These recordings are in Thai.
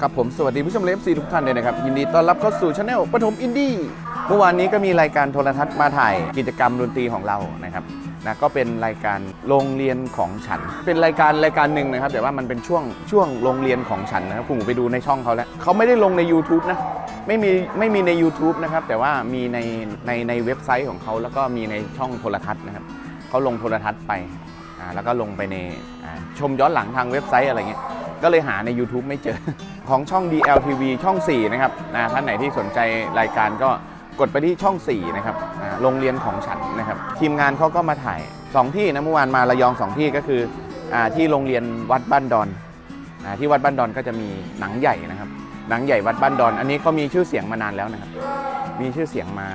ครับผมสวัสดีผู้ชมเลฟซีทุกท่านเลยนะครับ ยินดีต้อนรับเข้าสู่ช anel ปฐมอินดี้เมื่อวานนี้ก็มีรายการโทรทัศน์มาถ่ายกิจกรรมดนตรีของเรานะครับนะก็เป็นรายการโรงเรียนของฉัน เป็นรายการรายการหนึ่งนะครับ แต่ว่ามันเป็นช่วงช่วงโรงเรียนของฉันนะครับคุณหมูไปดูในช่องเขาแล้วเขาไม่ได้ลงใน YouTube นะไม่มีไม่มีใน YouTube นะครับแต่ว่ามีในในในเว็บไซต์ของเขาแล้วก็มีในช่องโทรทัศน์นะครับเขาลงโทรทัศน์ไปอ่าแล้วก็ลงไปในอ่าชมย้อนหลังทางเว็บไซต์อะไรเงี้ย ก็เลยหาใน YouTube ไม่เจอ ของช่อง DLTV ช่อง 4 นะครับนะท่านไหนที่สนใจรายการก็กดไปที่ช่อง 4 นะครับโรงเรียนของฉันนะครับ ทีมงานเขาก็มาถ่าย 2 ที่นะเมื่อวานมาระยอง 2 ที่ก็คืออที่โรงเรียนวัดบ้านดอนอที่วัดบ้านดอนก็จะมีหนังใหญ่นะครับ หนังใหญ่วัดบ้านดอน อันนี้เขามีชื่อเสียงมานานแล้วนะครับ มีชื่อเสียงมา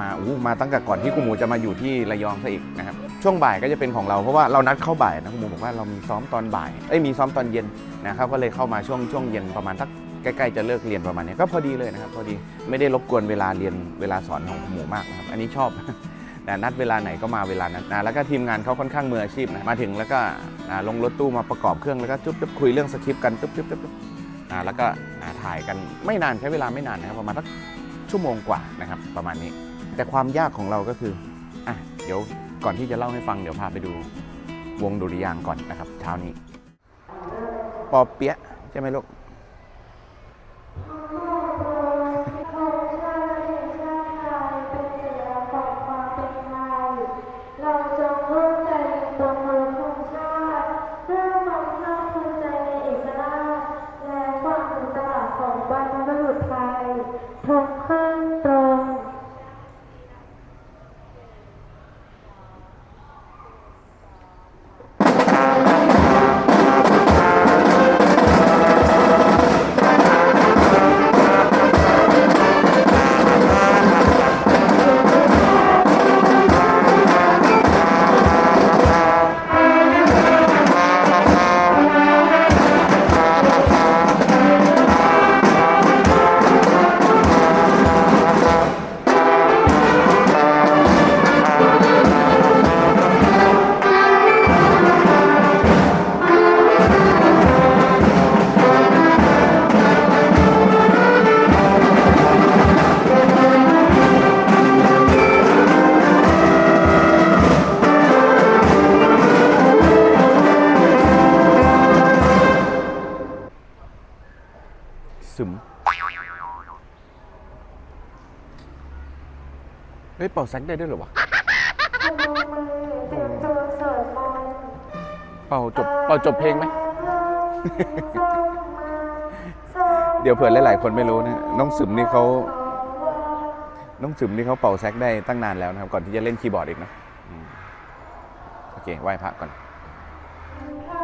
มาอู้มาตั้งแต่ก่อนที่คุณหมูจะมาอยู่ที่ระยองซะอีกนะครับ ช่วงบ่ายก็จะเป็นของเราเพราะว่าเรานัดเข้าบ่ายนะคุณหมูบอกว่าเรามีซ้อมตอนบ่ายเอ้ยมีซ้อมตอนเย็นนะครับก็เลยเข้ามาช่วงช่วงเย็นประมาณสักใกล้ๆจะเลิกเรียนประมาณนี้ก็พอดีเลยนะครับพอดีไม่ได้รบกวนเวลาเรียนเวลาสอนของหมูมากนะครับอันนี้ชอบนะนัดเวลาไหนก็มาเวลานั้นนะแล้วก็ทีมงานเขาค่อนข้างมืออาชีพนะมาถึงแล้วก็อ่าลงรถตู้มาประกอบเครื่องแล้วก็จุ๊บจุ๊บคุยเรื่องสคริปต์กันจุ๊บจุ๊บจุ๊บจุ๊บแล้วก็ถ่ายกันไม่นานใช้เวลาไม่นานนะครับประมาณสักชั่วโมงกว่านะครับประมาณนี้ แต่ความยากของเราก็คืออะเดี๋ยว ก่อนที่จะเล่าให้ฟังเดี๋ยวพาไปดูวงดุริยางก่อนนะครับเช้านี้ ปอเปี๊ยะใช่ไหมลูก เฮ้ยเป่าแซกได้ด้วยเหรอวะพนมมือเตรียมตัวสวดมนต์เป่าจบเป่าจบเพลงไหมส่งมาส่งเดี๋ยวเผื่อหลาย ๆ คนไม่รู้นะ น้องซึมนี่เขา น้องซึมนี่เขาเป่าแซกได้ตั้งนานแล้วนะครับ ก่อนที่จะเล่นคีย์บอร์ดอีกนะอืมโอเคไหว้พระก่อนพระ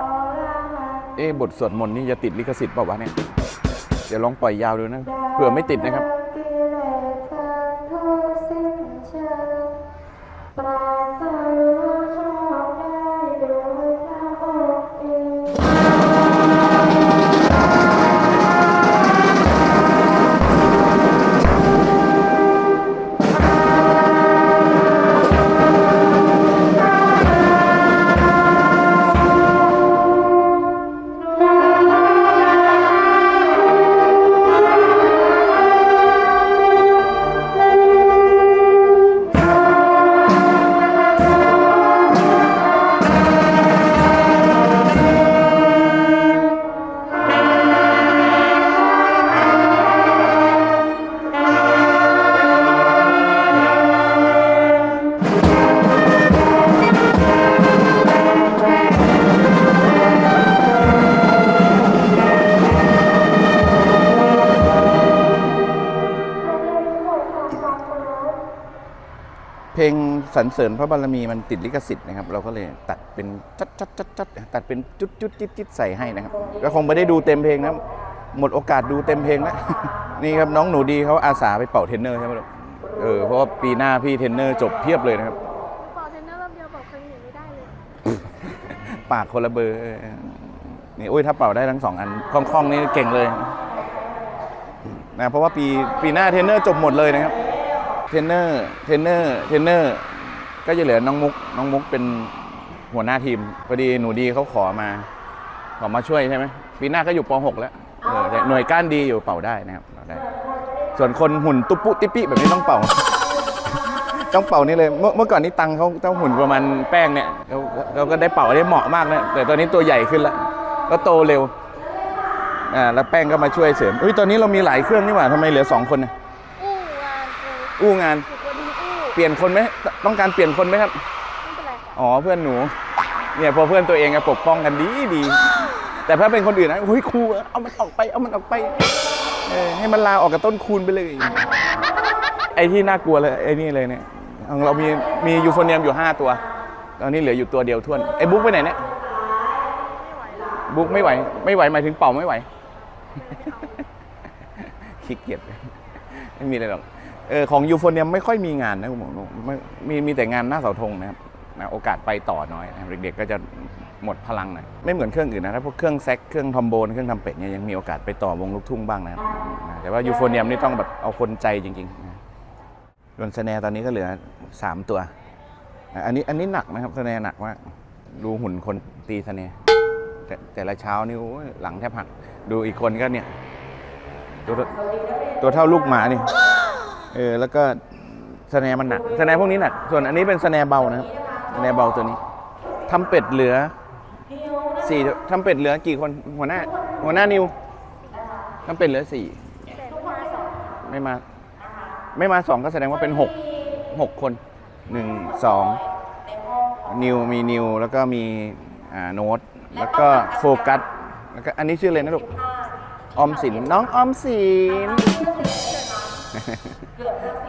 อรหันต์เอ๊ะบทสวดมนต์นี่จะติดลิขสิทธิ์เปล่าวะเนี่ย เดี๋ยวลองปล่อยยาวดูนะ เผื่อไม่ติดนะครับ เพลงสรรเสริญพระบารมีมันติดลิขสิทธิ์นะครับ เราก็เลยตัดเป็นจัดจัดจัดจัดตัดเป็นจุดจุดจิตจิตใส่ให้นะครับ ก็คงไม่ได้ดูเต็มเพลงนะหมดโอกาสดูเต็มเพลงแล้ว นี่ครับน้องหนูดีเขาอาสาไปเป่าเทรนเนอร์ใช่ไหมลูกเออเพราะว่าปีหน้าพี่เทรนเนอร์จบเพียบเลยนะครับบอกเทรนเนอร์รอบเดียวบอกคนอื่นไม่ได้เลย ปากคนละเบอร์นี่อุ้ยถ้าเป่าได้ทั้งสองอันคล่องๆนี่เก่งเลยนะเพราะว่าปีปีหน้าเทรนเนอร์จบหมดเลยนะครับ เทรนเนอร์เทรนเนอร์เทรนเนอร์ก็จะเหลือน้องมุกน้องมุกเป็นหัวหน้าทีมพอดีหนูดีเขาขอมา ขอมาช่วยใช่ไหมปีหน้าก็อยู่ป .6 แล้วเออแต่หน่วยก้านดีอยู่เป่าได้นะครับเป่าได้ ส่วนคนหุ่นตุ๊ปุติปิแบบนี้ต้องเป่า ต้องเป่านี่เลยเมื่อเมื่อก่อนนี้ตังเขาต้องหุ่นประมาณแป้งเนี่ยเขาเขาก็ได้เป่าได้เหมาะมากนะแต่ตอนนี้ตัวใหญ่ขึ้นแล้วก็โตเร็วอ่าแล้วแป้งก็มาช่วยเสริมอุ้ยตอนนี้เรามีหลายเครื่องนี่หว่าทำไมเหลือสองคนนะ อู้งานครูอู้งาน หนูคนที่อู้เปลี่ยนคนไหมต้องการเปลี่ยนคนไหมครับ ไม่เป็นไรค่ะอ๋อเพื่อนหนู เนี่ยพอเพื่อนตัวเองอะปกป้องกันดีดีแต่ถ้าเป็นคนอื่นนะเฮ้ยครูเอามันออกไปเอามันออกไปเออให้มันลาออกกับต้นคูณไปเลย ไอ้ที่น่ากลัวเลยไอ้นี่เลยเนี่ยของเรามีมียูโฟเนียมอยู่ 5 ตัว ตอนนี้เหลืออยู่ตัวเดียวทวนไอ้บุ๊กไปไหนเนี่ยบุ๊กไม่ไหวไม่ไหวหมายถึงเป่าไม่ไหวขี้เกียจไม่มีอะไรหรอก เออของยูโฟเนียมไม่ค่อยมีงานนะคุณหมอไม่มีมีแต่งานหน้าเสาธงนะครับนะโอกาสไปต่อน้อยนะครับเด็กๆก็จะหมดพลังหน่อยไม่เหมือนเครื่องอื่นนะถ้าพวกเครื่องแซกเครื่องทอมโบน เครื่องทำเป็ดเนี่ยยังมีโอกาสไปต่อวงลูกทุ่งบ้างนะครับนะแต่ว่ายูโฟเนียมนี่ต้องแบบเอาคนใจจริงๆนะส่วนสแนร์ตอนนี้ก็เหลือ 3 ตัวอะอันนี้อันนี้หนักนะครับสแนร์หนักมากดูหุ่นคนตีสแนร์แต่แต่ละเช้านี่โอ้ยหลังแทบหัก ดูอีกคนก็เนี่ยตัวตัวเท่าลูกหมานี่ เออแล้วก็สแนมันหนักสแนพวกนี้หนักส่วนอันนี้เป็นสแนเบานะครับสแนเบาตัวนี้ทำเป็ดเหลือสี่ทำเป็ดเหลือกี่คนหัวหน้า หัวหน้านิวทำเป็ดเหลือสี่ไม่มาไม่มา ไม่มาสองก็แสดงว่าเป็นหกหกคนหนึ่งสองนิวมีนิวแล้วก็มีอ่าโน้ตแล้วก็โฟกัสแล้วก็อันนี้ชื่ออะไรนะลูกออมสินน้องออมสิน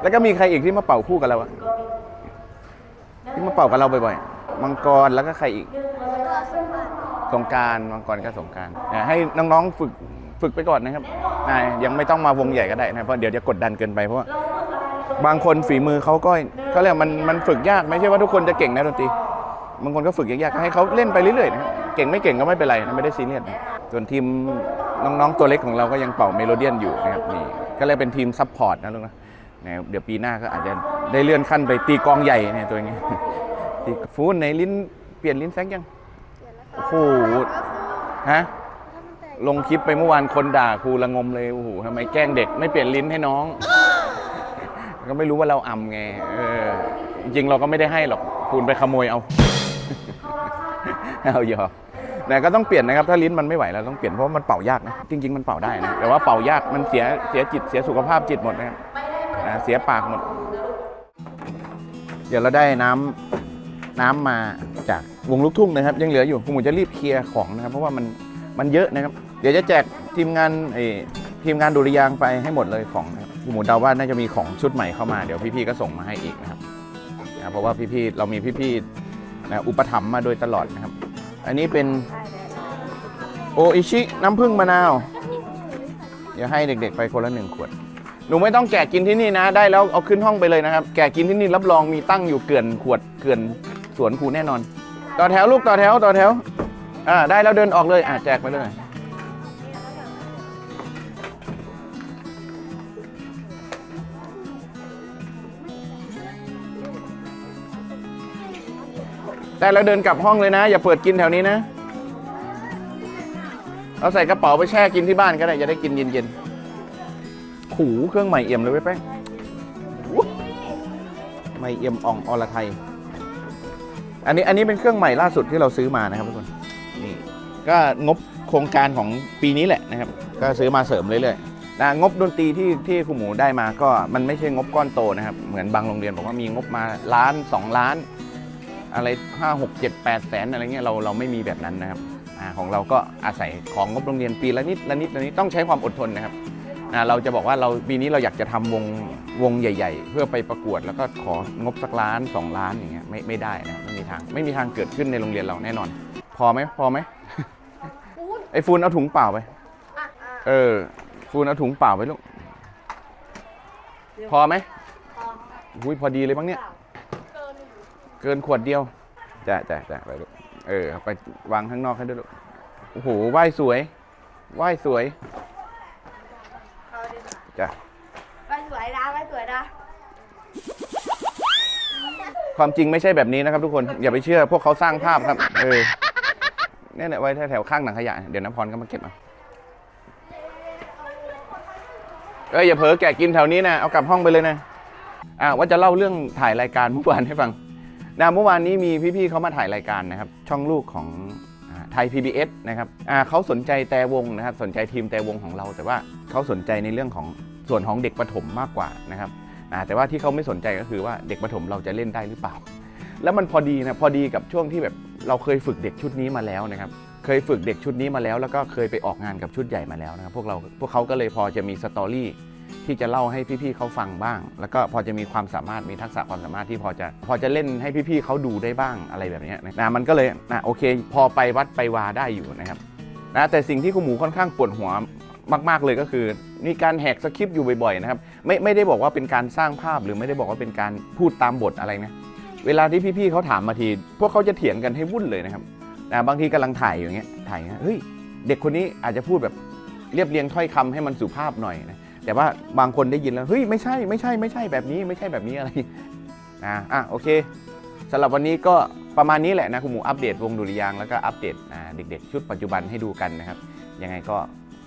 แล้วก็มีใครอีกที่มาเป่าคู่กับเราอะที่มาเป่ากับเราบ่อยๆ มังกรแล้วก็ใครอีกสมบัติสงการมังกรก็สงการให้น้องๆฝึกฝึกไปก่อนนะครับยังไม่ต้องมาวงใหญ่ก็ได้นะเพราะเดี๋ยวจะกดดันเกินไปเพราะว่าบางคนฝีมือเขาก็เขาเรียกมันมันฝึกยากไม่ใช่ว่าทุกคนจะเก่งนะดนตรีบางคนก็ฝึกยากๆให้เขาเล่นไปเรื่อยๆนะเก่งไม่เก่งก็ไม่เป็นไรนะไม่ได้ซีเรียสส่วนทีมน้องๆตัวเล็กของเราก็ยังเป่าเมโลเดียนอยู่นะครับนี่ ก็เลยเป็นทีมซัพพอร์ตนะลูกนะเดี๋ยวปีหน้าก็อาจจะได้เลื่อนขั้นไปตีกองใหญ่เนี่ยตัวอย่างเงี้ยตีฟูนในลิ้นเปลี่ยนลิ้นแซกยังโอ้โหฮะลงคลิปไปเมื่อวานคนด่าครูละงมเลยโอ้โหทำไมแกล้งเด็กไม่เปลี่ยนลิ้นให้น้อง ก็ไม่รู้ว่าเราอำไงเออจริงเราก็ไม่ได้ให้หรอกคุณไปขโมยเอา เอาหยอก แต่ก็ต้องเปลี่ยนนะครับถ้าลิ้นมันไม่ไหวเราต้องเปลี่ยนเพราะว่ามันเป่ายากนะจริง ๆ มันเป่าได้นะแต่ว่าเป่ายากมันเสียเสียจิตเสียสุขภาพจิตหมดนะครับเสียปากหมด เดี๋ยวเราได้น้ำน้ำมาจากวงลูกทุ่งนะครับ ยังเหลืออยู่ผมจะรีบเคลียร์ของนะครับ เพราะว่ามันมันเยอะนะครับ เดี๋ยวจะแจกทีมงานเออทีมงานดุริยางไปให้หมดเลยของนะครับผมเดาว่าน่าจะมีของชุดใหม่เข้ามาเดี๋ยวพี่ๆก็ส่งมาให้อีกนะครับนะเพราะว่าพี่ๆเรามีพี่ๆนะอุปถัมภ์มาโดยตลอดนะครับ อันนี้เป็น โออิชิ น้ำผึ้งมะนาว เดี๋ยวให้เด็ก ๆ ไปคนละหนึ่งขวด หนูไม่ต้องแกะกินที่นี่นะ ได้แล้วเอาขึ้นห้องไปเลยนะครับ แกะกินที่นี่รับรองมีตั้งอยู่เกลื่อนขวดเกลื่อนสวนครูแน่นอน ต่อแถวลูกต่อแถวต่อแถว อ่าได้แล้วเดินออกเลยอ่าแจกไปเลยได้แล้วเดินกลับห้องเลยนะ อย่าเปิดกินแถวนี้นะ เอาใส่กระเป๋าไปแช่กินที่บ้านก็ได้จะได้กินเย็นๆหูเครื่องใหม่เอี่ยมเลยเว้ยแป้งอู้ไม่เอี่ยมอ่องอรไทย อันนี้อันนี้เป็นเครื่องใหม่ล่าสุดที่เราซื้อมานะครับทุกคน นี่ก็งบโครงการของปีนี้แหละนะครับ ก็ซื้อมาเสริมเรื่อยๆนะงบดนตรีที่ที่ครูหมูได้มาก็มันไม่ใช่งบก้อนโตนะครับ เหมือนบางโรงเรียนบอกว่ามีงบมาล้านสองล้าน อะไรห้าหกเจ็ดแปดแสนอะไรเงี้ยเราเราไม่มีแบบนั้นนะครับอา ของเราก็อาศัยของงบโรงเรียนปีละนิดละนิดละนิดต้องใช้ความอดทนนะครับอ่าเราจะบอกว่าเราปีนี้เราอยากจะทำวงวงใหญ่ ๆ เพื่อไปประกวด แล้วก็ของบสักล้านสองล้านอย่างเงี้ยไม่ไม่ได้นะครับไม่มีทางไม่มีทางเกิดขึ้นในโรงเรียนเราแน่นอน พอไหมพอไหมไอ้ฟูนเอาถุงเปล่าไปอะอะเออฟูนเอาถุงเปล่าไปลูกพอไหมพออุ้ยพอดีเลยบ้างเนี่ยเกินเกินขวดเดียวจ้ะจ้ะจ้ะไปลูก เออเอาไปวางข้างนอกให้ด้วยลูกโอ้โหไหว้สวยไหว้สวยเอาดีกว่าจ้ะไปสวยนะไปสวยนะความจริงไม่ใช่แบบนี้นะครับทุกคนอย่าไปเชื่อพวกเขาสร้างภาพครับ เออเนี่ยเนี่ยไว้แถวๆข้างหนังขยะ เดี๋ยวน้ำพรก็มาเก็บเอาเอ้ยอย่าเผลอแกะกินแถวนี้นะเอากลับห้องไปเลยนะอ่าว่าจะเล่าเรื่องถ่ายรายการเมื่อวานให้ฟัง นะเมื่อวานนี้มีพี่ๆเขามาถ่ายรายการนะครับ ช่องลูกของไทย PBS นะครับเขาสนใจแต่วงนะครับ สนใจทีมแต่วงของเรา แต่ว่าเขาสนใจในเรื่องของส่วนของเด็กประถมมากกว่านะครับแต่ว่าที่เขาไม่สนใจก็คือว่าเด็กประถมเราจะเล่นได้หรือเปล่า แล้วมันพอดีนะพอดีกับช่วงที่แบบเราเคยฝึกเด็กชุดนี้มาแล้วนะครับ เคยฝึกเด็กชุดนี้มาแล้ว แล้วก็เคยไปออกงานกับชุดใหญ่มาแล้วนะครับ พวกเราพวกเขาก็เลยพอจะมีสตอรี่ ที่จะเล่าให้พี่ๆเขาฟังบ้าง แล้วก็พอจะมีความสามารถมีทักษะความสามารถที่พอจะ พอจะเล่นให้พี่ๆเขาดูได้บ้างอะไรแบบนี้นะมันก็เลยนะโอเค พอไปวัดไปวาได้อยู่นะครับนะแต่สิ่งที่คุณหมูค่อนข้างปวดหัวมากๆเลยก็คือมีการแหกสคริปต์อยู่บ่อยๆนะครับไม่ไม่ได้บอกว่าเป็นการสร้างภาพหรือไม่ได้บอกว่าเป็นการพูดตามบทอะไรนะเวลาที่พี่ๆเขาถามมาที พวกเขาจะเถียงกันให้วุ่นเลยนะครับนะบางทีกำลังถ่ายอย่างเงี้ยถ่ายเงี้ยเฮ้ยเด็กคนนี้อาจจะพูดแบบเรียบเรียงถ้อยคำให้มันสุภาพหน่อยนะ แต่ว่าบางคนได้ยินแล้วเฮ้ยไม่ใช่ไม่ใช่ไม่ใช่แบบนี้ไม่ใช่แบบนี้อะไรนะอะโอเคสำหรับวันนี้ก็ประมาณนี้แหละนะคุณหมูอัปเดตวงดุริยางแล้วก็อัปเดตเด็กๆ ชุดปัจจุบันให้ดูกันนะครับยังไงก็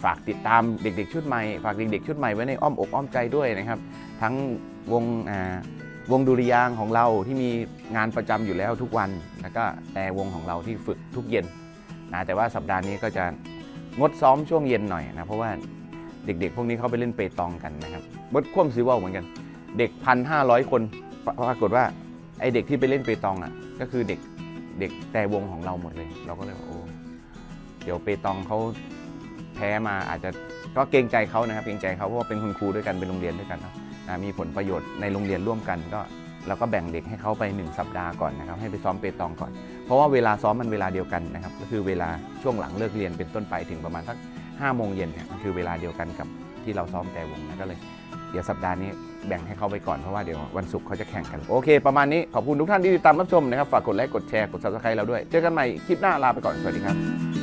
ฝากติดตามเด็กๆ ชุดใหม่ฝากเด็กๆ ชุดใหม่ไว้ในอ้อมอกอ้อมใจด้วยนะครับ ทั้งวงวงดุริยางของเราที่มีงานประจำอยู่แล้วทุกวันแล้วก็แต่วงของเราที่ฝึกทุกเย็นนะแต่ว่าสัปดาห์นี้ก็จะงดซ้อมช่วงเย็นหน่อยนะเพราะว่า เด็กๆ พวกนี้เขาไปเล่นเปตองกันนะครับบดคว่ำซีเวลเหมือนกัน เด็กพันห้าร้อยคนปรากฏว่าไอเด็กที่ไปเล่นเปตองอะ ก็คือเด็กเด็กแต่วงของเราหมดเลย เราก็เลยว่าโอ้เดี๋ยวเปตองเขาแพ้มาอาจจะก็เกรงใจเขานะครับเกรงใจเขาเพราะว่าเป็นคุณครูด้วยกันเป็นโรงเรียนด้วยกันนะนะมีผลประโยชน์ในโรงเรียนร่วมกันก็เราก็แบ่งเด็กให้เขาไป 1 สัปดาห์ก่อนนะครับให้ไปซ้อมเปตองก่อน เพราะว่าเวลาซ้อมมันเวลาเดียวกันนะครับก็คือเวลาช่วงหลังเลิกเรียนเป็นต้นไปถึงประมาณสัก ห้าโมงเย็นเนี่ยมันคือเวลาเดียวกันกับที่เราซ้อมแต่วงนะก็เลย เดี๋ยวสัปดาห์นี้แบ่งให้เขาไปก่อนเพราะว่าเดี๋ยววันศุกร์เขาจะแข่งกัน โอเค ประมาณนี้ขอบคุณทุกท่านที่ติดตามรับชมนะครับ ฝากกดไลค์กดแชร์กด subscribe เราด้วย เจอกันใหม่คลิปหน้าลาไปก่อนสวัสดีครับ